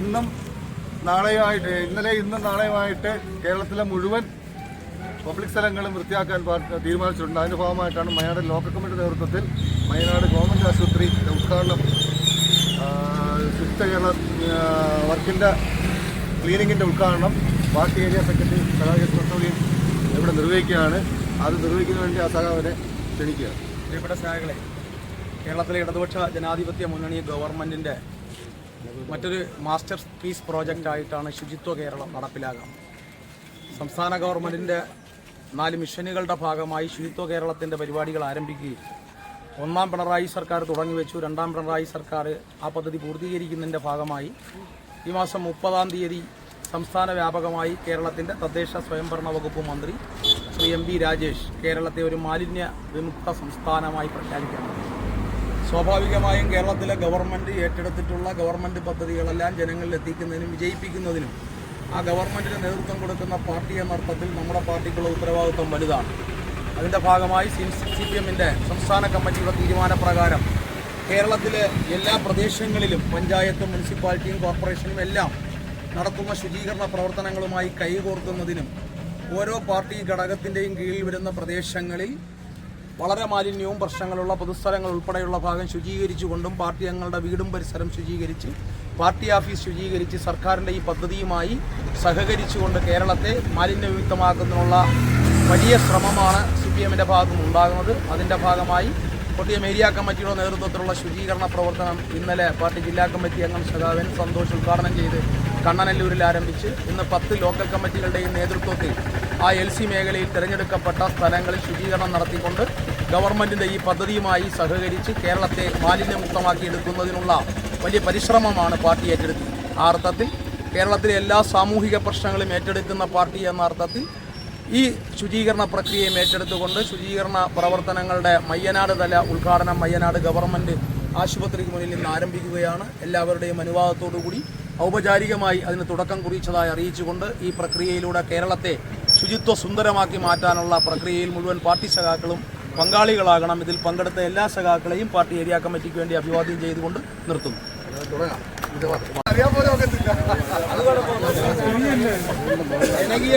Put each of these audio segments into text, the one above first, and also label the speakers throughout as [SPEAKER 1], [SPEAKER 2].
[SPEAKER 1] ഇന്നും നാളെയുമായിട്ട് ഇന്നലെ ഇന്നും നാളെയുമായിട്ട് കേരളത്തിലെ മുഴുവൻ പബ്ലിക് സ്ഥലങ്ങളും വൃത്തിയാക്കാൻ തീരുമാനിച്ചിട്ടുണ്ട്. അതിന്റെ ഭാഗമായിട്ടാണ് മയനാട് ലോക്കൽ കമ്മിറ്റി നേതൃത്വത്തിൽ മയനാട് ഗവൺമെന്റ് ആശുപത്രി ഉദ്ഘാടനം. ശുദ്ധ കേരള വർക്കിന്റെ ക്ലീനിങ്ങിന്റെ ഉദ്ഘാടനം പാർട്ടി ഏരിയ സെക്രട്ടറി പ്രസവയും ഇവിടെ നിർവഹിക്കുകയാണ്. അത് നിർവഹിക്കുന്നതിന് വേണ്ടി ആ ക്ഷണിക്കുക
[SPEAKER 2] പ്രിയപ്പെട്ട സഹായികളെ കേരളത്തിലെ ഇടതുപക്ഷ ജനാധിപത്യ മുന്നണി ഗവൺമെന്റിന്റെ മറ്റൊരു മാസ്റ്റർ പീസ് പ്രോജക്റ്റായിട്ടാണ് ശുചിത്വ കേരളം നടപ്പിലാകുന്നത് സംസ്ഥാന ഗവൺമെന്റിന്റെ നാല് മിഷനുകളുടെ ഭാഗമായി ശുചിത്വ കേരളത്തിന്റെ പരിപാടികൾ ആരംഭിക്കുകയും ഒന്നാം പിണറായി സർക്കാർ തുടങ്ങി വെച്ചു. രണ്ടാം പിണറായി സർക്കാർ ആ പദ്ധതി പൂർത്തീകരിക്കുന്നതിന്റെ ഭാഗമായി ഈ മാസം മുപ്പതാം തീയതി സംസ്ഥാന വ്യാപകമായി കേരളത്തിന്റെ തദ്ദേശ സ്വയംഭരണ വകുപ്പ് മന്ത്രി ശ്രീ എം വി രാജേഷ് കേരളത്തെ ഒരു മാലിന്യ വിമുക്ത സംസ്ഥാനമായി പ്രഖ്യാപിക്കണം സ്വാഭാവികമായും കേരളത്തിലെ ഗവൺമെന്റ് ഏറ്റെടുത്തിട്ടുള്ള ഗവൺമെന്റ് പദ്ധതികളെല്ലാം ജനങ്ങളിൽ എത്തിക്കുന്നതിനും വിജയിപ്പിക്കുന്നതിനും ആ ഗവൺമെന്റിന് നേതൃത്വം കൊടുക്കുന്ന പാർട്ടി എന്ന അർത്ഥത്തിൽ നമ്മുടെ പാർട്ടിക്കുള്ള ഉത്തരവാദിത്വം വലുതാണ്. അതിന്റെ ഭാഗമായി സി സി പി എമ്മിന്റെ സംസ്ഥാന കമ്മിറ്റിയുടെ തീരുമാനപ്രകാരം കേരളത്തിലെ എല്ലാ പ്രദേശങ്ങളിലും പഞ്ചായത്തും മുനിസിപ്പാലിറ്റിയും കോർപ്പറേഷനും എല്ലാം നടത്തുന്ന ശുചീകരണ പ്രവർത്തനങ്ങളുമായി കൈകോർക്കുന്നതിനും ഓരോ പാർട്ടി ഘടകത്തിന്റെയും കീഴിൽ വരുന്ന പ്രദേശങ്ങളിൽ വളരെ മാലിന്യവും പ്രശ്നങ്ങളുള്ള പൊതുസ്ഥലങ്ങൾ ഉൾപ്പെടെയുള്ള ഭാഗം ശുചീകരിച്ചുകൊണ്ടും പാർട്ടി അംഗങ്ങളുടെ വീടും പരിസരം ശുചീകരിച്ച് പാർട്ടി ഓഫീസ് ശുചീകരിച്ച് സർക്കാരിന്റെ ഈ പദ്ധതിയുമായി സഹകരിച്ചുകൊണ്ട് കേരളത്തെ മാലിന്യവിമുക്തമാക്കുന്നതിനുള്ള വലിയ ശ്രമമാണ് സി പി എമ്മിന്റെ ഭാഗത്തു നിന്നുണ്ടാകുന്നത് അതിന്റെ ഭാഗമായി കൊട്ടിയം ഏരിയ കമ്മിറ്റിയുടെ നേതൃത്വത്തിലുള്ള ശുചീകരണ പ്രവർത്തനം ഇന്നലെ പാർട്ടി ജില്ലാ കമ്മിറ്റി അംഗം സഖാവൻ സന്തോഷ് ഉദ്ഘാടനം ചെയ്ത് കണ്ണനല്ലൂരിൽ ആരംഭിച്ച് ഇന്ന് പത്ത് ലോക്കൽ കമ്മിറ്റികളുടെയും നേതൃത്വത്തിൽ ആ എൽ സി മേഖലയിൽ തിരഞ്ഞെടുക്കപ്പെട്ട സ്ഥലങ്ങളിൽ ശുചീകരണം നടത്തിക്കൊണ്ട് ഗവൺമെന്റിന്റെ ഈ പദ്ധതിയുമായി സഹകരിച്ച് കേരളത്തെ മാലിന്യമുക്തമാക്കി എടുക്കുന്നതിനുള്ള വലിയ പരിശ്രമമാണ് പാർട്ടി ഏറ്റെടുത്തത്. ആ അർത്ഥത്തിൽ കേരളത്തിലെ എല്ലാ സാമൂഹിക പ്രശ്നങ്ങളും ഏറ്റെടുക്കുന്ന പാർട്ടി എന്ന അർത്ഥത്തിൽ ഈ ശുചീകരണ പ്രക്രിയയും ഏറ്റെടുത്തുകൊണ്ട് ശുചീകരണ പ്രവർത്തനങ്ങളുടെ മയ്യനാട് തല ഉദ്ഘാടനം മയ്യനാട് ഗവൺമെന്റ് ആശുപത്രിക്ക് മുന്നിൽ നിന്ന് ആരംഭിക്കുകയാണ്. എല്ലാവരുടെയും അനുവാദത്തോടുകൂടി ഔപചാരികമായി അതിന് തുടക്കം കുറിച്ചതായി അറിയിച്ചുകൊണ്ട് ഈ പ്രക്രിയയിലൂടെ കേരളത്തെ ശുചിത്വ സുന്ദരമാക്കി മാറ്റാനുള്ള പ്രക്രിയയിൽ മുഴുവൻ പാർട്ടി സഖാക്കളും പങ്കാളികളാകണം ഇതിൽ പങ്കെടുത്ത എല്ലാ സഖാക്കളെയും പാർട്ടി ഏരിയ കമ്മിറ്റിക്ക് വേണ്ടി അഭിവാദ്യം ചെയ്തുകൊണ്ട് നിർത്തുന്നു ജനകീയ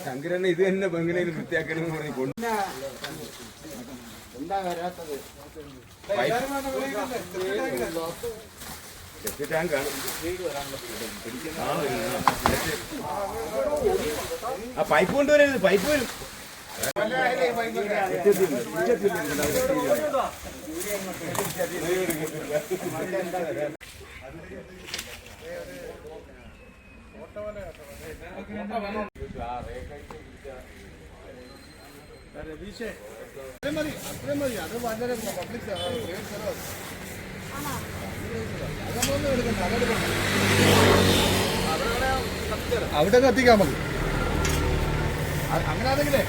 [SPEAKER 3] ശങ്കരനെ ഇത് തന്നെ ബംഗലയിൽ വൃത്തിയാക്കണം പറഞ്ഞു കൊണ്ട് ചെക്ക് ടാങ്കാണ് ആ പൈപ്പ് കൊണ്ടുവരരുത് പൈപ്പ് വരും.
[SPEAKER 1] അത്രയും പബ്ലിക് അവിടെ കത്തിക്കാൻ മതി. അങ്ങനെയാണെങ്കിലേ